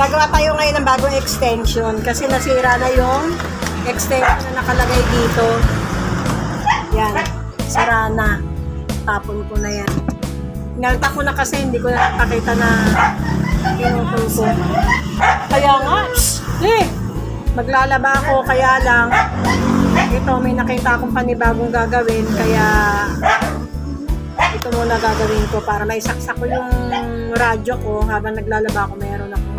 Gagawa tayo ngayon ng bagong extension kasi nasira na yung extension na nakalagay dito. Yan. Sira na. Tapon ko na yan. Inalta ko na kasi hindi ko na nakakita na pinutol ko. Kaya nga, eh, maglalaba ako kaya lang ito may nakita akong panibagong gagawin kaya ito muna gagawin ko para may saksak ko yung radyo ko habang naglalaba ako meron akong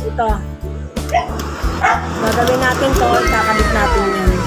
Ito. Gagawin natin to kakabit natin yan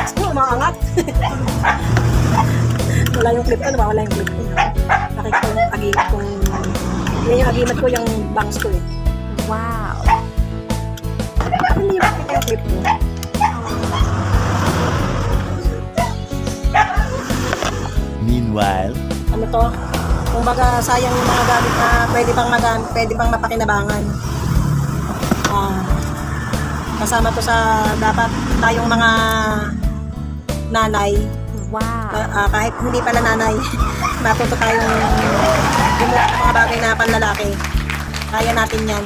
Yung ko, umaangat. wala yung clip ko, nawawala yung clip ko. Nakita ko yung agimat kong... Yan yung agimat ko, yung bangs ko eh. Wow. Hindi ba kita yung clip ko? Meanwhile, ano to, kumbaga sayang yung mga gamit na pwede pang magamit, pwede pang mapakinabangan. Ah, kasama to sa dapat tayong mga nanay, Wow. ah, kahit hindi pala nanay, matuto tayong gumawa ng mga bagay na panlalaki. Kaya natin yan.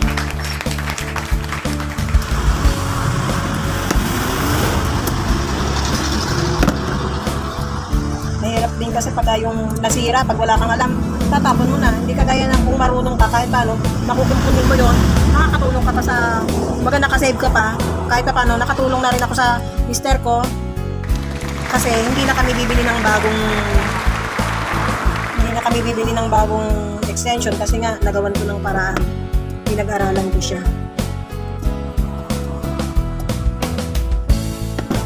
Mahirap din kasi pag yung nasira, pag wala kang alam, tatapon mo na. Hindi kagaya ng kung marunong ka kahit paano, makukumpunin mo yon makakatulong ka pa sa, maga nakasave ka pa, kahit pa paano, nakatulong na rin ako sa mister ko, kasi hindi na kami bibili ng bagong, hindi na kami bibili ng bagong extension kasi nga, nagawan ko ng paraan. Pinag-aralan ko siya.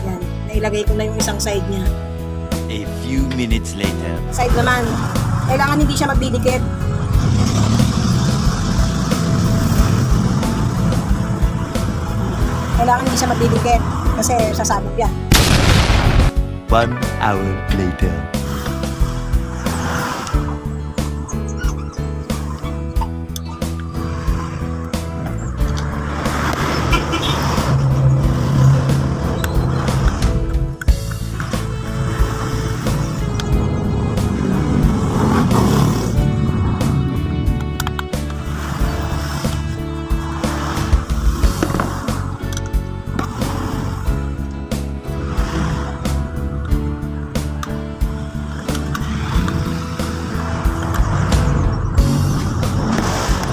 Yan, nailagay ko na yung isang side niya. a few minutes later. side naman, kailangan hindi siya magdidikit. Kailangan hindi siya magdidikit kasi sasabog yan. One hour later.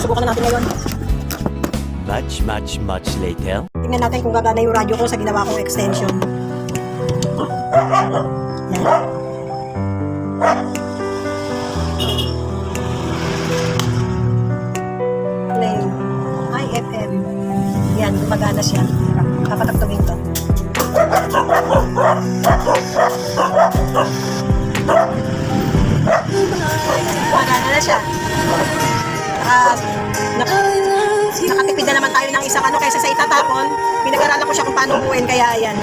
Subukan na natin ngayon. Much, much, much later. Tingnan natin kung gagana yung radyo ko sa ginawa kong extension. Yan. Play. Hi, FM. Yan, gumagana siya. Kapatagtugin to. Gumagana na siya. Naka, naka, nakatipid na naman tayo ng isang ano kaysa sa itatapon. Pinag-aralan ko siya kung paano buuin kaya yan.